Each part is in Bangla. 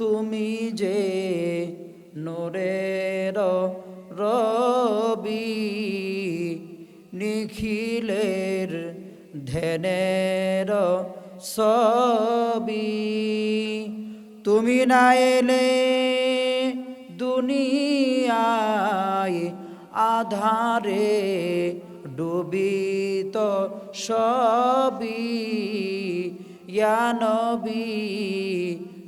তুমি যে নোরের রবি, নিখিলের ধ্যানের সবি তুমি না এলে দুনিয়ায় আধারে ডুবিত সবি ইয়া নবী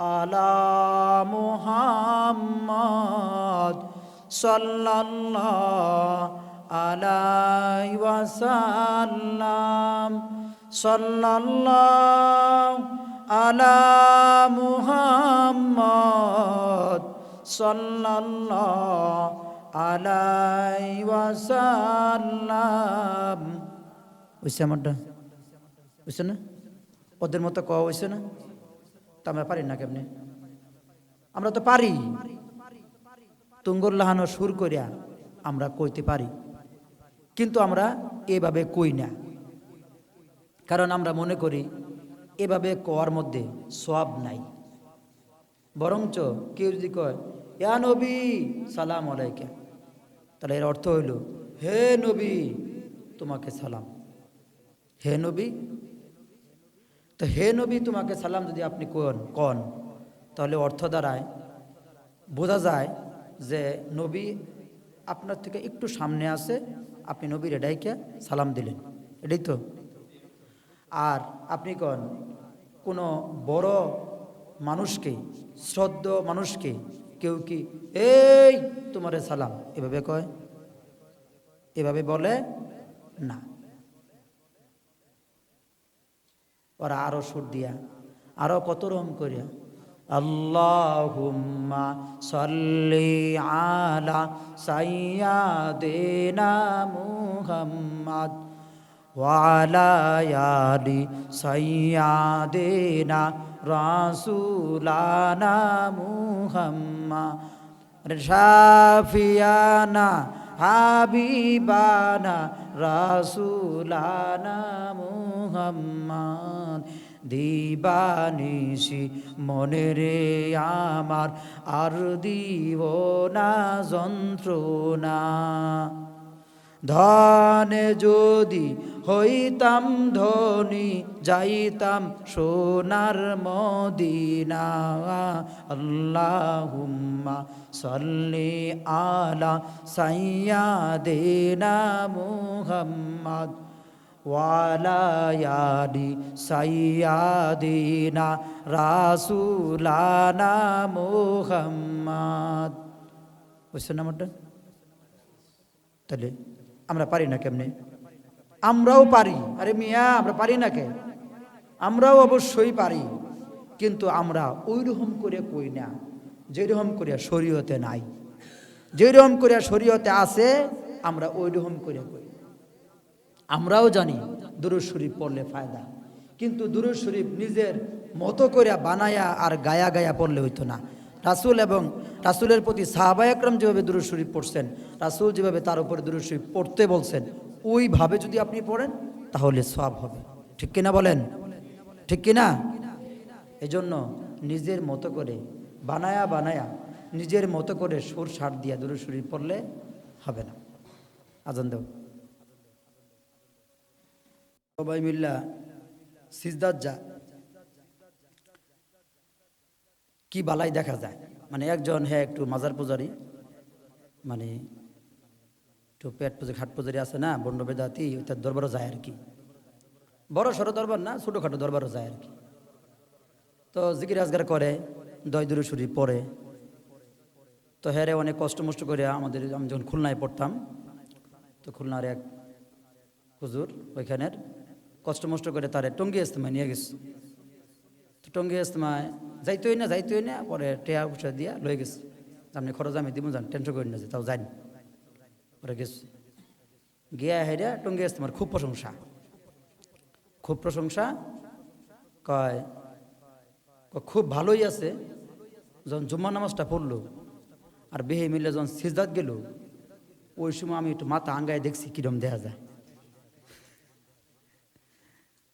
আলা মুহাম্মদ সাল্লাল্লাহু আলাইহি ওয়াসাল্লাম। সাল্লাল্লাহু আলা মুহাম্মদ সাল্লাল্লাহু আলাইহি ওয়াসাল্লাম। বুঝছে আমারটা? বুঝছে না? ওদের মতো কওয়া হয়েছে না? তা আমরা পারি না কেমনে? আমরা তো পারি। তুঙ্গর লাহানো সুর করিয়া আমরা কইতে পারি। কিন্তু আমরা এভাবে কই না। কারণ আমরা মনে করি, এভাবে কোয়ার মধ্যে সব নাই। বরঞ্চ কেউ যদি কয়, ইয়া নবী, সালাম আলাইকা। তাহলে এর অর্থ হইল, হে নবী, তোমাকে সালাম। হে নবী তো হে নবী, তোমাকে সালাম যদি আপনি কন কন, তাহলে অর্থ দ্বারায় বোঝা যায় যে নবী আপনার থেকে একটু সামনে আছে, আপনি নবীর এডাইকে সালাম দিলেন। এটাই তো। আর আপনি কন, কোনো বড় মানুষকে, শ্রদ্ধ মানুষকে কেউ কি, এই তোমারে সালাম। এভাবে কয়? এভাবে বলে না। ওরা আরও সুর দিয়া, আরও কত রকম করিয়া, আল্লাহুম্মা সাল্লি আলা সাইয়্যিদিনা মুহাম্মদ ওয়ালা আলি সাইয়্যিদিনা রাসূলানা মুহাম্মদ। শাফিয়ানা হাবিবানা রাসুলানা মুহাম্মদ। দিবানিসি মনে রে আমার আর দিব না যন্ত্রণা। ধনে যদি হইতাম ধনী, যাইতাম সোনার মদিনা। আল্লাহুম্মা সাল্লি আলা সাইয়্যিদিনা মুহাম্মদ ওয়ালায়ালি সাইয়াদিনা রাসুলানা মুহাম্মদ। বুঝছেন নামটা তাহলে আমরা পারি না কেমনে? আমরাও পারি। আরে মিয়া, আমরা পারি না কে? আমরাও অবশ্যই পারি। কিন্তু আমরা ওই রকম করে কই না, যেরকম করিয়া শরীয়তে নাই। যেরকম করিয়া শরীয়তে আছে, আমরা ওই রকম করে কই। আমরাও জানি দুরুদ শরীফ পড়লে ফায়দা, কিন্তু দুরুদ শরীফ নিজের মতো করে বানায়া আর গায়া গায়া পড়লে হইতো না। রাসুল এবং রাসুলের প্রতি সাহাবা একরম যেভাবে দুরুদ শরীফ পড়ছেন, রাসুল যেভাবে তার উপরে দুরুদ শরীফ পড়তে বলছেন, ওইভাবে যদি আপনি পড়েন, তাহলে সব হবে। ঠিক কিনা বলেন? ঠিক কিনা? এজন্য নিজের মতো করে বানায়া বানায়া নিজের মতো করে সুর সার দিয়া দুরুদ শরীফ পড়লে হবে না। আজান দেব সবাই মিল্লা সিজদার যা। কি বালাই দেখা যায়? মানে একজন হ্যাঁ একটু মাজার পূজারি মানে একটু পেট পুজো, ঘাট পুজারি আছে না, বন্ড বেদাতি তার দরবারও যায় আর কি। বড় সড়ো দরবার না, ছোটোখাটো দরবারও যায় আর কি। তো জিকির আজগার করে, দয় দুরুসুরি পড়ে তো হ্যারে অনেক কষ্ট মষ্ট করে আমাদের, আমি যখন খুলনায় পড়তাম, তো খুলনার এক হুজুর ওইখানের কষ্ট মষ্ট করে তারে টঙ্গি ইস্তেমায় নিয়ে গেছে। তো টঙ্গি ইস্তেমায় যাইতোই না যাইতোই না পরে টেয়া পয়সা দিয়া লয়ে গেছে। আপনি খরচ আমি দিব যান টেনশন করি না যে, তাও যাইনি পরে গেছে। গিয়া হেরিয়া টঙ্গি ইস্তেমার খুব প্রশংসা। খুব প্রশংসা, কয় কয়, খুব ভালোই আছে। যখন জুম্মা নামাজটা পড়ল, আর বেহে মিলে যখন সিজদাত গেল, ওই সময় আমি একটু মাথা আঙ্গায় দেখছি কিরম দেখা যায়।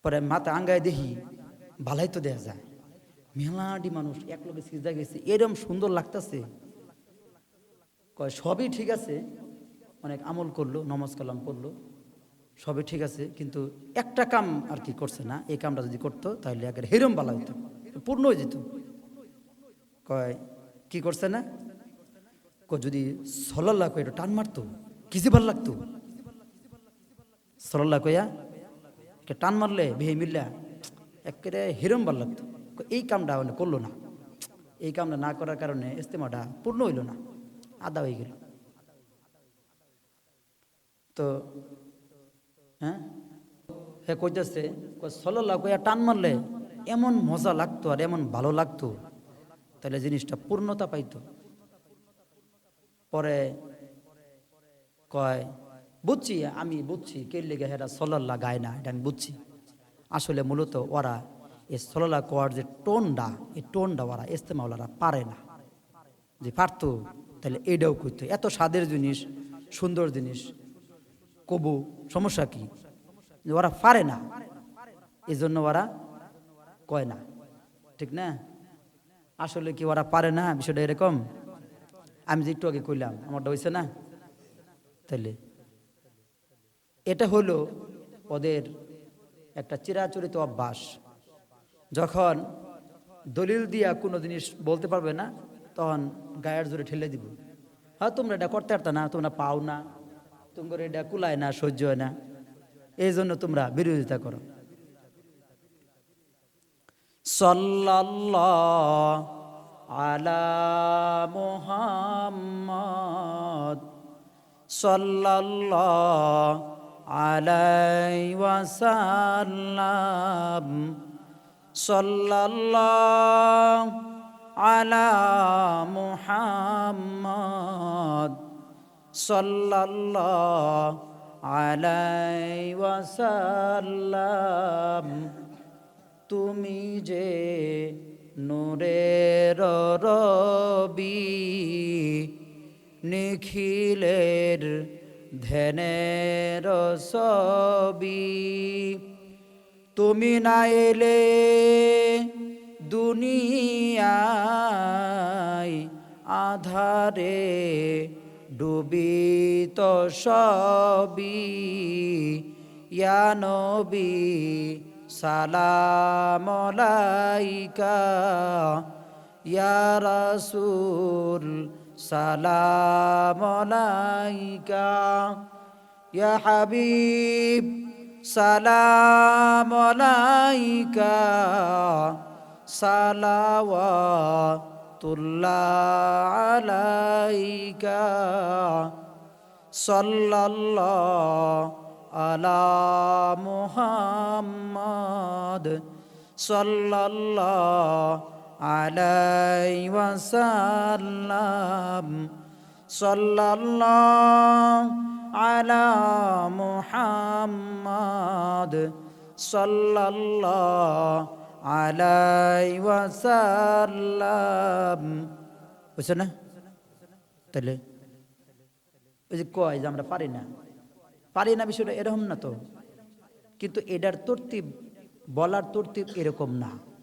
পরে মাথা আঙ্গায় দেখি ভালাই তো দেখা যায়। মেলাডি মানুষ, এক লোকে সিজদা গেছে। এরম সুন্দর লাগতেছে। কয়, সবই ঠিক আছে। অনেক আমল করল, নমাজ কালাম পড়ল। সবই ঠিক আছে, কিন্তু একটা কাম আর কি করছে না। এই কামটা যদি করতো, তাহলে একের হেরম বালা হইতো, পূর্ণ হয়ে যেত। কয়, কি করছে না? কয়, যদি সলাল্লা কয় টান মারতো কিসে ভালো লাগতো। সলাল্লা কয়া টান মারলে ভেহে মিল্লা একেবারে হিরম ভালো লাগতো। এই কামটা মানে করল না। এই কামটা না করার কারণে ইস্তেমাটা পূর্ণ হইল না, আদা হয়ে গেল। তো হ্যাঁ? হে কইতেছে সলল্লা কইয়া টান মারলে এমন মজা লাগতো আর এমন ভালো লাগতো। তাহলে জিনিসটা পূর্ণতা পাইতো। পরে কয়, বুঝছি, আমি বুঝছি কে লেগে হেরা সলল্লা গায় না, এটা আমি বুঝছি। আসলে মূলত ওরা এই সলল্লা কোয়ার যে টোনটা এই টোনটা ওরা ইস্তেমাওয়ালারা পারে না। যে পারতো, তাহলে এইটাও করতো। এত স্বাদের জিনিস, সুন্দর জিনিস, কবু, সমস্যা কি? ওরা পারে না। এই জন্য ওরা কয় না। ঠিক না? আসলে কি ওরা পারে না? বিষয়টা এরকম। আমি যে একটু আগে কইলাম, আমারটা হয়েছে না? তাহলে এটা হলো ওদের একটা চিরাচরিত অভ্যাস। যখন দলিল দিয়া কোনো জিনিস বলতে পারবে না, তখন গায়ের জোরে ঠেলে দিব। হ্যাঁ তোমরা এটা করতে পারতা না, তোমরা পাও না, তোমার এটা কুলায় না, সহ্য হয় না। এই জন্য তোমরা বিরোধিতা করো। সাল্লাল্লাহ আলা মুহাম্মদ সাল্লাল্লাহ আলাই ওয়াসাল্লাম সাল্লাল্লাহ আলা মুহাম্মদ সাল্লাল্লাহ আলাই ওয়াসাল্লাম। তুমি যে নূরের রবি নিখিলের ধ্যানের সবি তুমি না এলে দুনিয়ায় আধারে ডুবিত সবি ইয়া নবী, সালাম আলাইকা। ইয়া রাসূল, সালাম ইয়া হাবিব সালাম আলাইকা সালাওয়াতুল্লাহ আলাইকা সাল্লাল্লাহু আলা মুহাম্মদ সাল্লাল্লাহু আলাইহি ওয়াসাল্লাম সাল্লাল্লাহু ওয়াসাল্লাম। বুঝছ না? তাহলে ওই যে কয় যে আমরা পারি না। পারি না বিষয়টা এরকম না তো। কিন্তু এটার তরতিব, বলার তরতিব এরকম না।